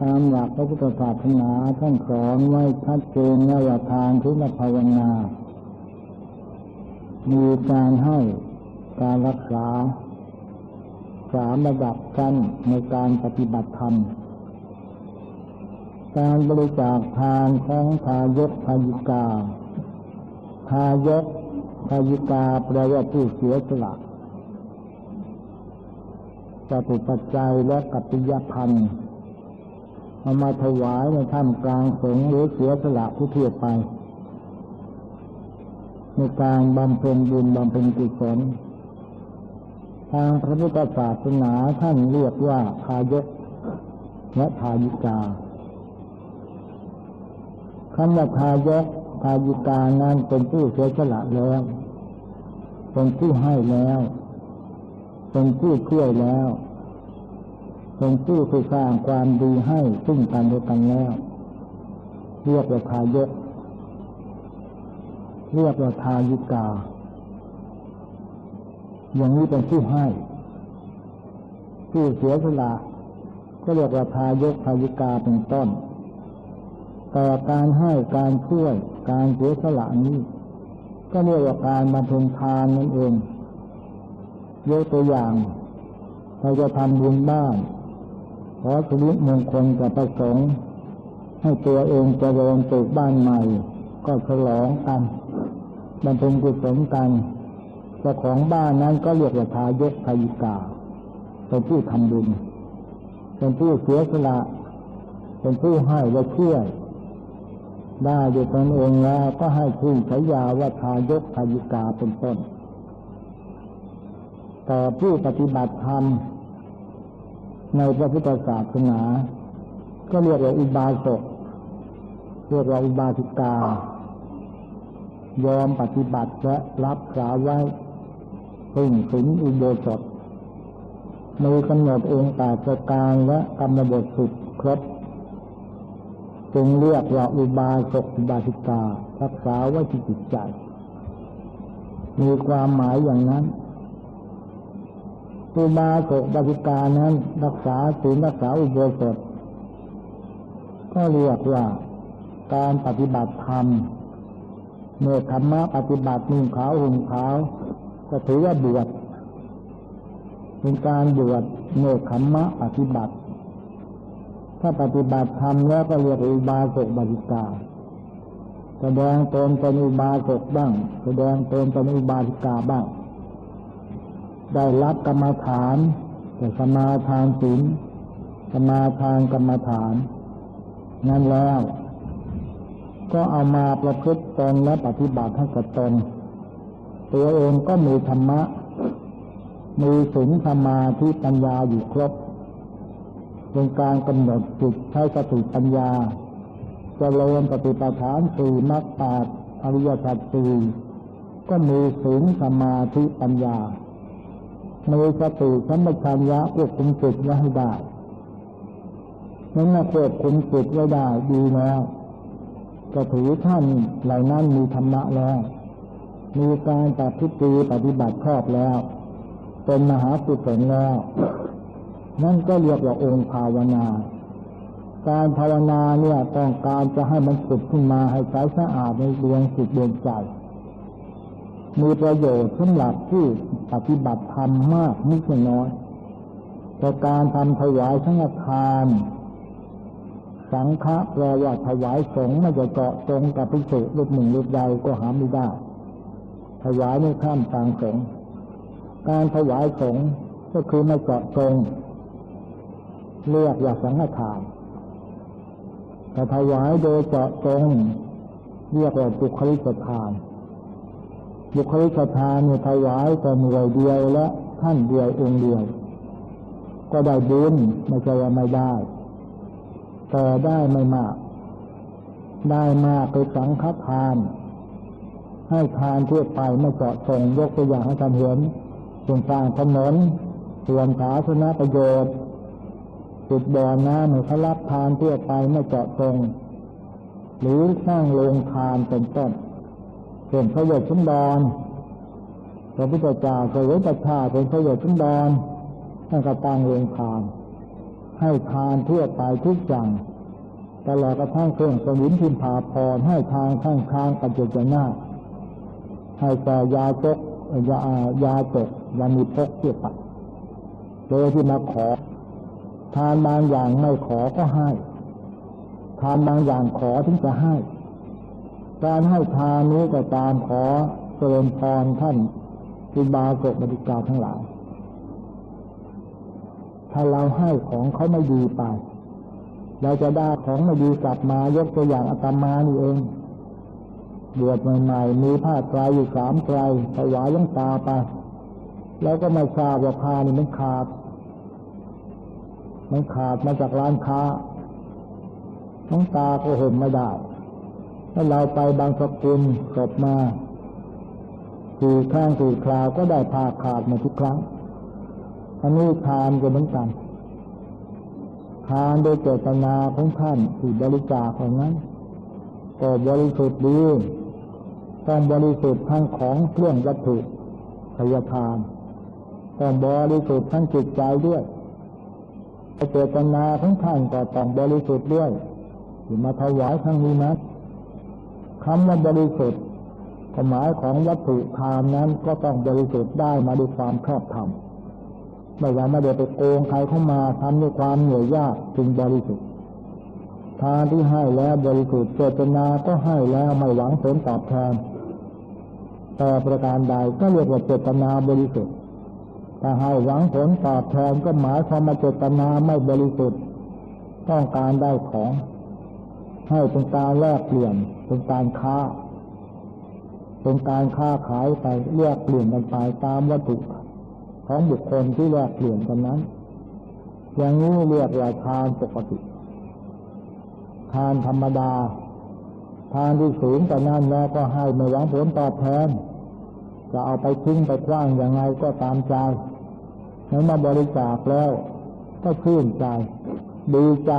ตามหลักพระพุทธศาสนาท่านสอนไว้ชัดเจนว่าทานทุนภาวนา มีการให้การรักษาสามระดับกันในการปฏิบัติธรรม การบริจาคทานของทายกทายิกา ทายกทายิกาแปลว่าผู้เสียสละจตุปัจจัยและกัปปิยพันธ์ เอามาถวายในท่ามกลางสงฆ์หรือเสียสละผู้เทียบไป ในการบำเพ็ญบุญบำเพ็ญกุศลทางพระพุทธศาสนาท่านเรียกว่าทายกและทายิกาคำว่าทายกทายิกานั้นเป็นผู้เสียสละแล้วเป็นผู้ให้แล้ว เป็นผู้ช่วยแล้ว เป็นผู้ที่สร้างความดีให้ซึ่งกันและกันแล้ว เรียกว่าทายกเรียกว่าทายิกา อย่างนี้เป็นผู้ให้ผู้เสียสละก็เรียกว่าทายกทายิกาเป็นต้น แต่การให้การช่วยการเสียสละนี้ ก็เรียกว่าการมาเพ็ญทานนั่นเองยกตัวอย่าง เราจะทำบุญบ้าน ขอชีวิมงคลกับประสงค์ ให้ตัวเองจะเริญปลูกบ้านใหม่ ก็ฉลองกันบำเพ็ญกุศลกันเจ้าของบ้านนั้นก็เรียกว่าทายกทายิกาเป็นผู้ทำบุญ เป็นผู้เสียสละ เป็นผู้ให้และช่วยได้ด้วยตนเองแล้วก็ให้ชื่อฉายาว่าทายกทายิกาเป็นต้น แต่ผู้ปฏิบัติธรรม ในพระพุทธศาสนา ก็เรียกว่าอุบาสกเรียกว่าอุบาสิกา ยอมปฏิบัติและรับสาไว้พึ่งถึงอุโบสถมีกำหนดองค์แปดประการและกรรมบทสุดครบจึงเรียกว่าอุบาสกอุบาสิการักษาไว้ที่จิตใจ มีความหมายอย่างนั้น อุบาสกบาสิกานั้น รักษาศีลรักษาอุโบสถ ก็เรียกว่าการปฏิบัติธรรมเมื่อธรรมะปฏิบัตินุ่งขาวห่มขาวก็ถือว่าบวชเป็นการบวชเมื่อธรรมะปฏิบัติ ถ้าปฏิบัติธรรมแล้วก็เรียกอุบาสกบาสิกาแสดงตนเป็นอุบาสกบ้าง แสดงตนเป็นอุบาสิกาบ้าง ได้รับกรรมฐาน แต่สมาทานศีลสมาทานกรรมฐาน นั้นแล้ว ก็เอามาประพฤติตนและปฏิบัติให้กับตนตัวเองก็มีธรรมะ มีศีลสมาธิปัญญาอยู่ครบเป็นการกำหนดจิตใช้สติปัญญาจะเริญปฏิปทานสี่มรรคปาดอริยสัจสี่ก็มีศีลสมาธิปัญญา มีสติสัมปชัญญะควบคุมจิตไว้ให้ได้นั้นควบคุมจิตไว้ได้ดีแล้วก็ถือท่านเหล่านั้นมีธรรมะแล้ว มีการปฏิบัติปฏิบัติชอบแล้ว เป็นมหาสุศลแล้ว นั่นก็เรียกว่าองค์ภาวนา การภาวนาเนี่ยต้องการจะให้มันสุดขึ้นมาให้ใสสะอาดในดวงจิตดวงใจ มีประโยชน์สำหรับผู้ปฏิบัติธรรมมากนิดน้อยแต่การทำถวายสังฆทาน สังฆะแปลว่าถวายสงฆ์ไม่จะเกาะตรงกับพิสุรูปหนึ่งรูปใดก็หาไม่ได้ ถวายในข้ามทางสงฆ์การถวายสงฆ์ก็คือไม่เกาะตรงเรียกว่าสังฆทานแต่ถวายโดยเจาะตรงเรียกว่าจุคลิกทาน บุคลิกทานเนี่ยถวายแต่หน่วยเดียวและท่านเดียวองค์เดียว ก็ได้บุญไม่ใช่ว่าไม่ได้ แต่ได้ไม่มาก ได้มากไปสังฆทาน ให้ทานทั่วไปไม่เจาะจงยกตัวอย่างให้ท่านเห็นส่วนสร้างถนนส่วนสาธารณประโยชน์จุดบ่อน้ำหรือเขารับทานทั่วไปไม่เจาะจงหรือสร้างโรงทานเป็นต้น เป็นพระเวชชุนดรพระพุทธเจ้าเสวยประชาเป็นพระเวชชุนดรท่านก็ตั้งโรงทาน ให้ทานทั่วไปทุกอย่างตลอดกระทั่งเครื่องสวินพิมพาพรให้ทางข้างทางปัจจนาให้แต่ยาจกยายาจกยามีพกเที่ยปัดโดยที่มาขอ ทานบางอย่างไม่ขอก็ให้ ทานบางอย่างขอถึงจะให้ การให้ทานนี้ก็ตามขอเจริญพรท่านอุบาสกบริกาทั้งหลาย ถ้าเราให้ของเขาไม่ดีไป เราจะได้ของไม่ดีกลับมายกตัวอย่างอาตมานี่เองบวชใหม่ๆมีผ้าไตรอยู่สามไตรถวายยังตาไป แล้วก็ไม่ทราบว่าผ้านี่มันขาด มันขาดมาจากร้านค้าน้องตาก็ห่มไม่ได้ ถ้าเราไปบางสกุลจบมาสี่ข้างสี่คราวก็ได้ผ้าขาดมาทุกครั้งอันนี้ทานก็เหมือนกันทานโดยเจตนาของท่านที่บริจาคของนั้นก็บริสุทธิ์ดีต้องบริสุทธิ์ทั้งของเครื่องวัตถุพยาทานต้องบริสุทธิ์ทั้งจิตใจด้วยเจตนาของท่านก็ต้องบริสุทธิ์ด้วยที่มาถวายครั้งนี้นะ คำว่าบริสุทธิ์ความหมายของวัตถุทานนั้นก็ต้องบริสุทธิ์ได้มาด้วยความชอบธรรมไม่ว่าไม่ได้ไปโกงใครเข้ามาทำด้วยความเหนื่อยยากจึงบริสุทธิ์ทานที่ให้แล้วบริสุทธิ์เจตนาก็ให้แล้วไม่หวังผลตอบแทนแต่ประการใดก็เรียกว่าเจตนาบริสุทธิ์ถ้าให้หวังผลตอบแทนก็หมายความว่าเจตนาไม่บริสุทธิ์ ต้องการได้ของ ให้เป็นการแลกเปลี่ยนเป็นการค้าเป็นการค้าขายไปเรียกเปลี่ยนกันไปตามวัตถุของบุคคลที่แลกเปลี่ยนกันนั้น อย่างนี้เรียกว่าทานปกติ ทานธรรมดา ทานที่สูงแต่นั้นแล้วก็ให้ไม่หวังผลตอบแทน จะเอาไปทิ้งไปกว้างอย่างไรก็ตามใจในมาบริจาคแล้ว ก็ชื่นใจ ดีใจ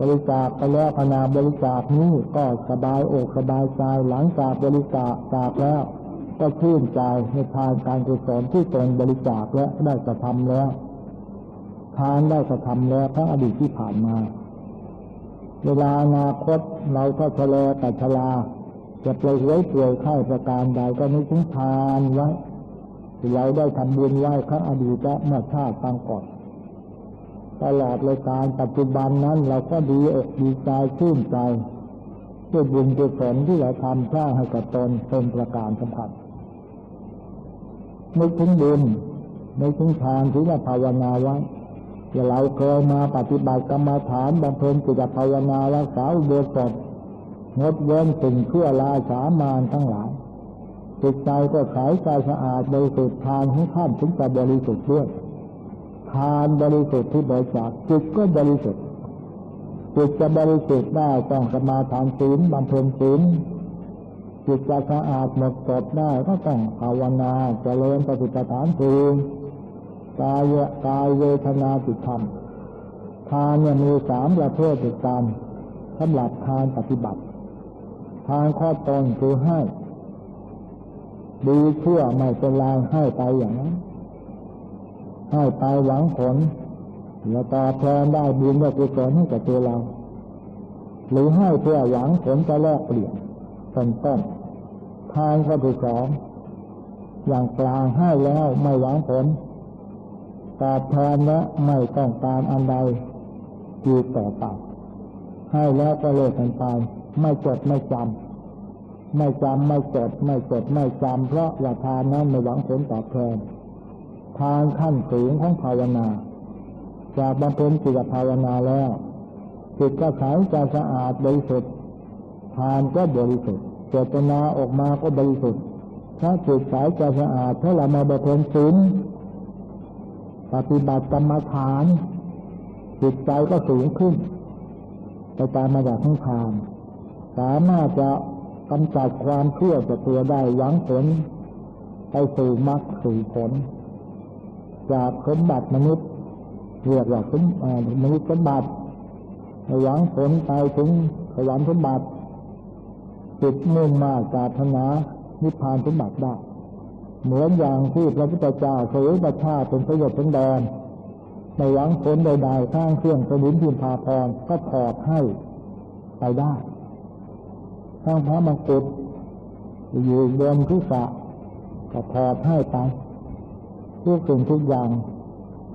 บริจาคไปแล้วขณะบริจาคนี้ก็สบายอกสบายใจหลังจากบริจาคจากแล้ว ก็ชื่นใจในทานการกุศลที่ตนบริจาคและได้กระทำแล้วทานได้กระทำแล้วทั้งอดีตที่ผ่านมา เวลาอนาคตเราก็ชะลอแต่ชะลา จะไปไว้ป่วยไข้ประการใดก็นึกถึงทานไว้เราได้ทำบุญไว้ครั้งอดีตและเมื่อชาติตางก่อน ตลอดเลยการปัจจุบันนั้น เราก็ดีอกดีใจชื่นใจด้วยบุญกุศลที่เราทำสร้างให้กับตนเป็นประการสำคัญนึกถึงบุญนึกถึงทานที่เราภาวนาไว้ที่เราเคยมาปฏิบัติกรรมฐานบำเพ็ญจิตภาวนารักษาอุโบสถงดเว้นสิ่งชั่วลาสามานทั้งหลายจิตใจก็ใสใจสะอาดบริสุทธิ์ทานของท่านถึงจะบริสุทธิ์ด้วย ทานบริสุทธิ์ที่บริจาคจิตก็บริสุทธิ์จิตจะบริสุทธิ์ได้ต้องสมาทานศีลบำเพ็ญศีลจิตจะสะอาดหมดจดได้ก็ต้องภาวนาเจริญปฏิปทานสูงกายกายเวทนาจิตธรรมทานเนี่ยมีสามประเภทด้วยกันสำหรับทานปฏิบัติ ทานข้อตนคือให้ ดีเชื่อไม่เป็นไรให้ไปอย่างนั้น ให้ไปหวังผล แล้วตอบแทนได้บุญได้กุศลให้กับตัวเรา หรือให้เพื่อหวังผลจะแลกเปลี่ยนเป็นต้นทานข้อที่สองอย่างกลางให้แล้วไม่หวังผลตอบแทนและไม่ต้องการอันใดอีกต่อไปให้แล้วก็เลิกกันไปไม่จดไม่จำไม่จำไม่จดไม่จดไม่จำเพราะว่าทานนั้นไม่หวังผลตอบแทน ทานขั้นสูงของภาวนา จากบำเพ็ญจิตภาวนาแล้วจิตก็ใสใจสะอาดบริสุทธิ์ทานก็บริสุทธิ์เจตนาออกมาก็บริสุทธิ์ถ้าจิตใสใจสะอาดถ้าเรามาบำเพ็ญศีลปฏิบัติกรรมฐานจิตใจก็สูงขึ้น ไปตามมาจากทั้งทานสามารถจะกำจัดความเชื่อจากตัวได้หวังผล ไปสู่มรรคสู่ผล จากสมบัติมนุษย์เรียกว่าสมมนุษย์สมบัติหวังผลไปถึงสวรรค์สมบัติจิตมุ่งมาจารถนานิพพานสมบัติได้เหมือนอย่างที่พระพุทธเจ้าเคยประชาเป็นประโยชน์เป็นแดนในหวังผลใดๆข้างเครื่องสนิมพิมพาพรก็ถอดให้ไปได้ข้างพระมังกุฎอยู่บนทิศะก็ถอดให้ไป ทุกสิ่งทุกอย่าง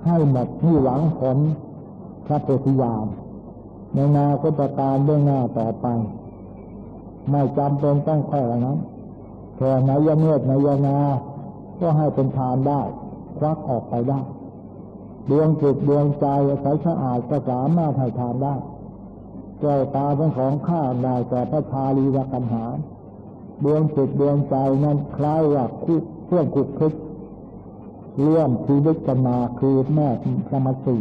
ให้หมดที่หวังผลพระโพธิญาณในนาคตการเรื่องหน้าต่อไป ไม่จำเป็นต้องแค่นั้นแค่นายเมตนายนา ก็ให้เป็นทานได้ ควักออกไปได้ดวงจิตดวงใจใสสะอาดก็สามารถให้ทานได้แก้วตาเป็นของข้าได้แก่พระชาลีวกันหาดวงจิตดวงใจนั้นคล้ายว่าคุกเครื่องคุกคึก เลื่อมชีวิตกันมาคือแม่สมสี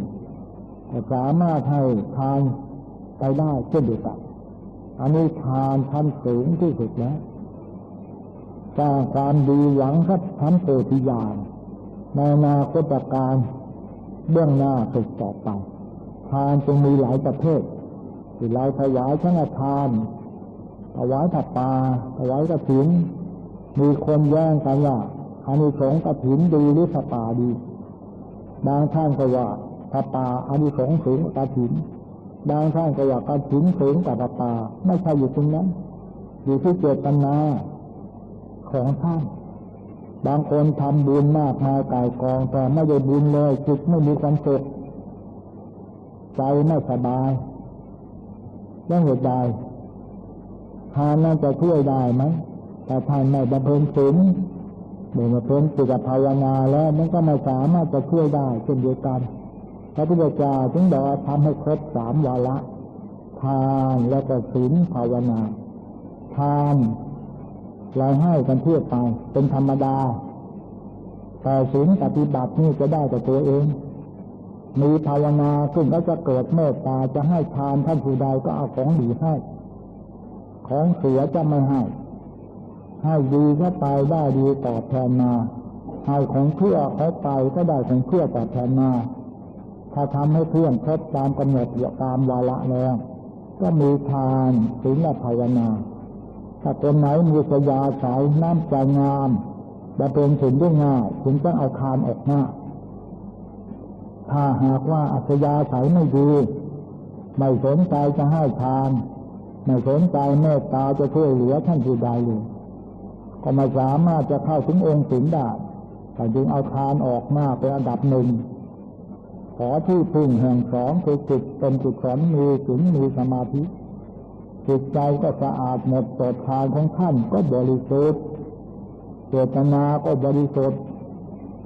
สามารถให้ทานไปได้เช่นเดียวกันอันนี้ทานชั้นสูงที่สุดแล้วสร้างความดีหวังครับทันโพธิญาณในนาคตการเบื้องหน้าสุดต่อไปทานจึงมีหลายประเภทที่เราถวายชั้นทานถวายถัดปาถวายกระถินมีคนแย่งกันว่า อานิสงส์กระถินดีหรือถัดปาดี บางท่านก็ว่าถัดปาอานิสงส์สูงกระถิน บางท่านก็ว่ากระถินสูงกว่าถัดปาไม่ใช่อยู่ตรงนั้น อยู่ที่เจตนาของท่าน บางคนทำบุญมากมายกายกองแต่ไม่ได้บุญเลยจิตไม่มีความสุขใจไม่สบายต้องเหตุใดทานนั้นจะช่วยได้ไหมแต่ทานไม่บำเพ็ญศีล เมื่อมาเพ็ญจิตภาวนาแล้วมันก็ไม่สามารถจะช่วยได้เช่นเดียวกันพระพุทธเจ้าจึงบอกทำให้ครบสามวาระทานแล้วก็ศีลภาวนา ทานเราให้กันเพื่อไปเป็นธรรมดาแต่ศีลปฏิบัตินี่จะได้แต่ตัวเอง มีภาวนาขึ้นแล้วจะเกิดเมตตาจะให้ทานท่านผู้ใดก็เอาของดีให้ ของเสียจะไม่ให้ ให้ดีก็ไปได้ดีตอบแทนมาให้ของเพื่อเขาไปก็ได้ของเพื่อตอบแทนมาถ้าทำให้เพื่อนครบตามกำหนดเหยตามวาระแล้ว ก็มีทานศีลและภาวนา ถ้าคนไหนมีสยาสายน้ำใจงามจะเป็นถึงได้ง่ายถึงต้องเอาคานออกหน้า ถ้าหากว่าอัศยาสายไม่ดีไม่สนใจจะให้ทาน ไม่สนใจเมตตาจะช่วยเหลือท่านผู้ใดเลย ก็ไม่สามารถจะเข้าถึงองค์สินได้แต่จึงเอาทานออกมาเป็นอันดับหนึ่งขอที่พึ่งแห่งสองคือจิตเป็นจิตสอนมีถึงมีสมาธิจิตใจก็สะอาดหมดตดทานของท่านก็บริสุทธิ์เจตนาก็บริสุทธิ์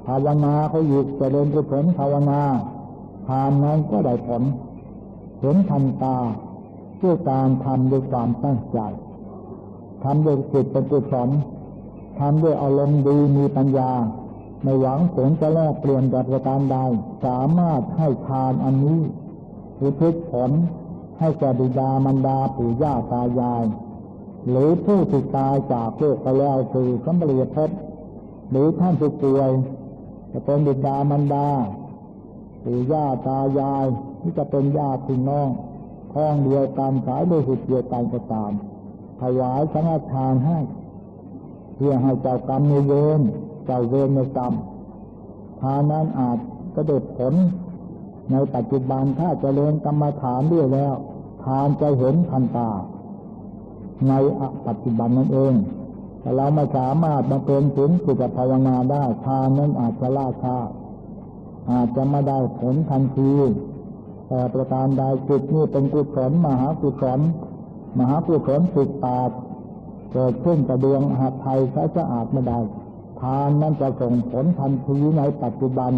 ภาวนาเขาหยุดเจริญกุศลภาวนาทานนั้นก็ได้ผลเห็นทันตาด้วยการทำด้วยความตั้งใจทำด้วยจิตเป็นกุศล ทำด้วยอารมณ์ดีมีปัญญาในหวังผลจะแลกเปลี่ยนแบบประการใด สามารถให้ทานอันนี้อุทิศผลให้แก่บิดามารดาปู่ย่าตายาย หรือผู้ที่ตายจากโลกไปแล้วคือสัมปรีเพหรือท่านที่ป่วยจะเป็นบิดามารดาปู่ย่าตายายที่จะเป็นญาติพี่น้องท้องเดียวกันสายโลหิตเดียวกันก็ตามถวายสังฆทานให้ พื่อให้เจ้ากรรมในเวรเจ้าเวรในกรรมทานนั้นอาจก็ได้ผล ในปัจจุบันถ้าจเจริญกรรมฐานด้วยแล้ว ทานจะเห็นทันตา ในปัจจุบันนั่นเอง แต่เราไม่สามารถมาเป็นถึงจิตภาวนาได้ทานนั้นอาจจะล่าช้าอาจจะไม่ได้ผลทันทีแต่ประการใดจิตนี้เป็นกุศลมหากุศลมหากุศลสิดปาด เกิดขึ้นกระเดืองหัดไทยใช้สะอาดไม่ได้ ทานนั้นจะส่งผลทันทีในปัจจุบัน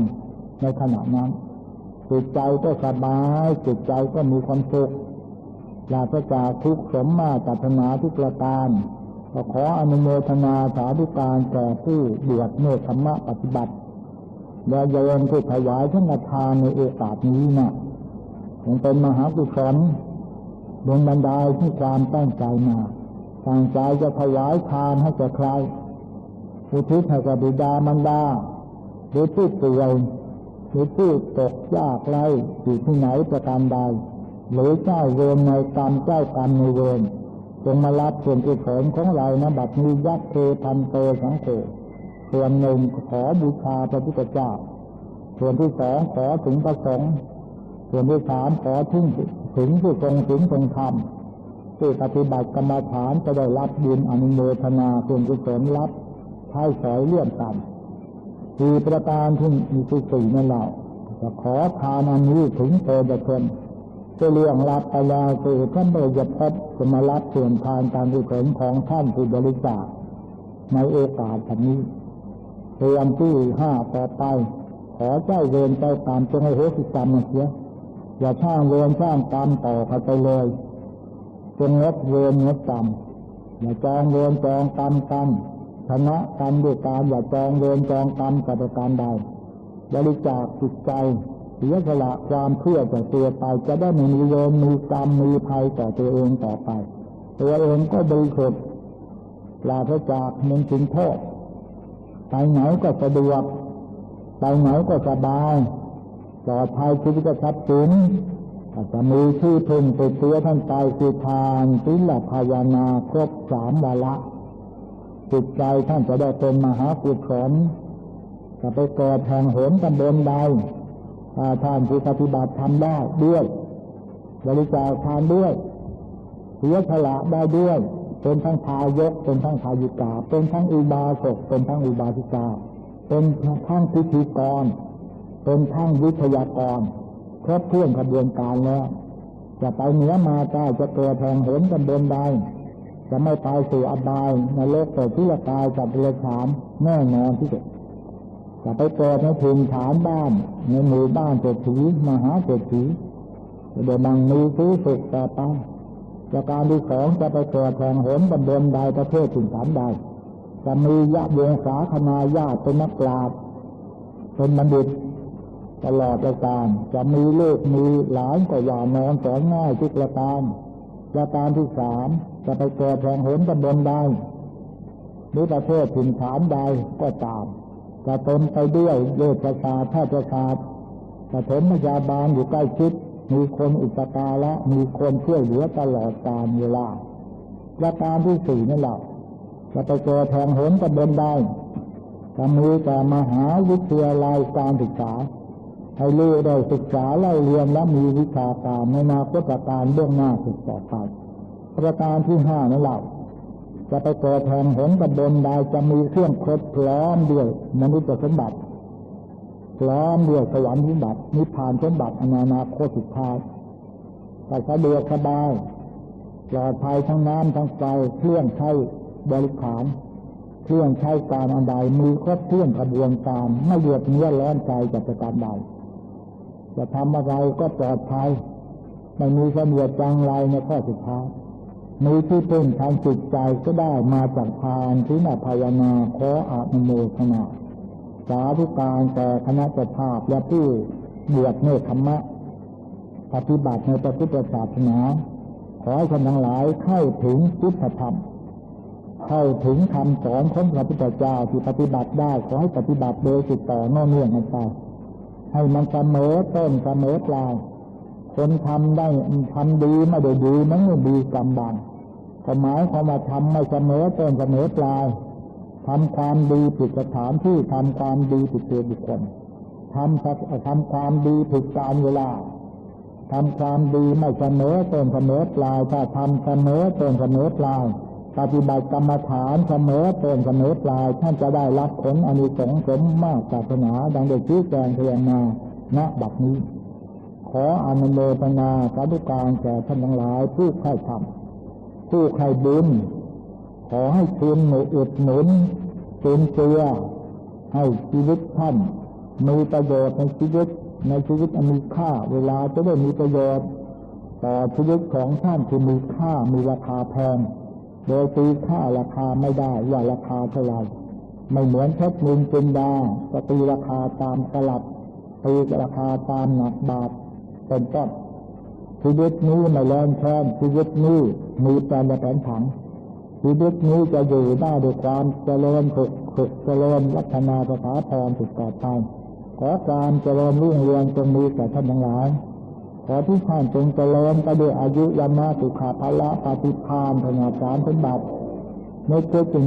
ในขณะนั้นจิตใจก็สบายจิตใจก็มีความสุขอยากจะจากทุกสมมาตรนาทุกประการก็ขออนุโมทนาสาธุการแก่ผู้บวชเนธรรมะปฏิบัติ และโยมที่ถวายทั้งทานในโอกาสนี้นะคงเป็นมหากุศลดวงบรรดาที่ความตั้งใจมา ตั้งใจจะถวายทานให้แก่ใครอุทิศให้กับบิดามารดาหรือผู้ป่วยหรือผู้ตกยากไรอยู่ที่ไหนประการใด หรือเจ้าเวรในกรรมเจ้ากรรมในเวรจงมารับส่วนกุศลของเรานะบัดนี้ยักษ์เทพันเตสังโฆส่วนหนึ่งขอบูชาพระพุทธเจ้า ส่วนที่สองขอถึงประสงค์ส่วนที่สามขอถึงถึงผู้ทรงถึงทรงธรรม ผู้ปฏิบัติกรรมฐานจะได้รับบุญอนุโมทนาส่วนกุศลรับใช้สอยเลื่อนกันสี่ประการที่มีที่สี่นั่นแหละจะขอทานอันนี้ถึงเตจะเพิ่นจะเรื่องรับไปแล้วคือท่านโดยจะพบจะมารับส่วนทานการกุศลของท่านผู้บริจาคในโอกาสแบบนี้เตรียมที่ห้าต่อไป ขอเจ้าเวรเจ้ากรรมจงให้โหสิกรรมเสียอย่าสร้างเวรสร้างกรรมต่อเขาไปเลย จงงดเวรงดกรรมอย่าจองเวรจองกรรมกันชนะกันด้วยการอย่าจองเวรจองกรรมกับประการใดบริจาคจิตใจเสียสละความเพื่อจากตัวไปจะได้ไม่มีเวรมีกรรมมีภัยต่อตัวเองต่อไป ตัวเองก็บริสุทธิ์ปราศจากมลทินโทษไปไหนก็สะดวกไปไหนก็สบายปลอดภัยชีวิตทรัพย์สิน อาจจะมีชื่อพึ่งติดตัวท่านไปคือทานศีลภาวนาครบสามวาระจิตใจท่านจะได้เป็นมหากุศลจะไปเกิดแห่งโหนตำบลใดท่านผู้ปฏิบัติทำได้ด้วยบริจาคทานด้วยเสียสละได้ด้วยเป็นทั้งทายกเป็นทั้งทายิกา เป็นทั้งอุบาสกเป็นทั้งอุบาสิกา เป็นทั้งพิธีกร เป็นทั้งวิทยากร ครบถ้วนกระบวนการแล้ว จะไปเหนือมาใต้จะเกิดแห่งหนตำบลใดจะไม่ไปสู่อบายในโลกเกิดที่ละกายกับเรือฉานแน่นอนที่สุดจะไปเกิดในถิ่นฐานบ้านในหมู่บ้านเศรษฐีมหาเศรษฐีเดี๋ยวนังมีซื้อสุขต่ไปประการที่สองจะไปเกิดแห่งหนตำบลใดประเทศถิ่นฐานใดจะมีญาติโยงสาคนาญาติเป็นนักปราชญ์เป็นบัณฑิต ตลอดประการ จะมีลูกมีหลานก็อย่านอนสอนง่ายทุกประการประการที่สามจะไปเกิดแห่งหนตำบลใดหรือประเทศถิ่นฐานใดก็ตามจะเต็มไปด้วยเวชศาสตร์แพทยศาสตร์ปฐมพยาบาลอยู่ใกล้ชิด มีคนอุปการะมีคนช่วยเหลือตลอดกาลเวลาประการที่สี่นั่นแหละจะไปเจอแทงหนตำบลใดจะมีแต่มหาวิทยาลัยการศึกษา ให้ลูกได้ศึกษาเล่าเรียนและมีวิชาการในนาคตการเบื้องหน้าสุดต่อไปประการที่ห้านั่นแหละจะไปเกิดแห่งหนตำบลใดจะมีเครื่องครบพร้อมด้วยมนุษย์สมบัติพร้อมด้วยสวรรค์สมบัตินิพพานสมบัติอนาคตสุดท้ายแต่สะดวกสบายปลอดภัยทั้งน้ำทั้งไฟเครื่องใช้บริขารเครื่องใช้การอันใดมีครบเครื่องกระบวนการไม่เดือดเนื้อร้อนใจจากประการใด จะทำอะไรก็ปลอดภัยไม่มีเสนียดจังไรในข้อสุดท้ายมีที่พึ่งทางจิตใจก็ได้มาจากทานที่นาภาวนาขออาณโมทนาสาธุการแต่คณะเจ้าภาพและผู้บวชเนธรรมะ ปฏิบัติในพระพุทธศาสนา ขอให้ท่านทั้งหลายเข้าถึงพุทธธรรม เข้าถึงคำสอนของพระพุทธเจ้าที่ปฏิบัติได้ขอให้ปฏิบัติโดยติดต่อเนื่องกันไป ให้มันเสมอต้นเสมอปลายคนทำได้ทำดีไม่ได้ดีมันไม่ดีกำบังก็หมายความว่าทำไม่เสมอต้นเสมอปลายทำความดีผิดสถานที่ทำความดีผิดตัวบุคคลทำทำความดีผิดการเวลาทำความดีไม่เสมอต้นเสมอปลายถ้าทำเสมอต้นเสมอปลาย ปฏิบัติกรรมฐานเสมอต้นเสมอปลายท่านจะได้รับผลอนิสงส์สมมากศาสนา ดังได้ชี้แจงเรียนมาณบัดนี้ ขออนุโมทนาสาธุการแก่ท่านทั้งหลายผู้ใคร่ทำผู้ใคร่บุญขอให้ทุนหนุอุดหนุนเป็นเตือให้ชีวิตท่านมีประโยชน์ในชีวิตในชีวิตอันมีค่า เวลาจะได้มีประโยชน์ต่อชีวิตของท่านที่มีค่ามีราคาแพง โดยตีค่าราคาไม่ได้ว่าราคาเท่าไรไม่เหมือนเพชรนินจินดาจะตีราคาตามตลับตีราคาตามหนักบาทเป็นต้นชีวิตนี้ไม่แรงแค้นชีวิตนี้มีแปลนแผนผังชีวิตนี้จะอยู่ได้ด้วยความเจริญฝึกฝึกเจริญวัฒนาสถาพรสุดต่อไปขอการเจริญรุ่งเรืองจงมีแก่ท่านทั้งหลาย ขอที่ท่านจงเจริญก็ด้วยอายุยามาสุขาภละปฏิพานพนาการสมบัติในเกิดจึง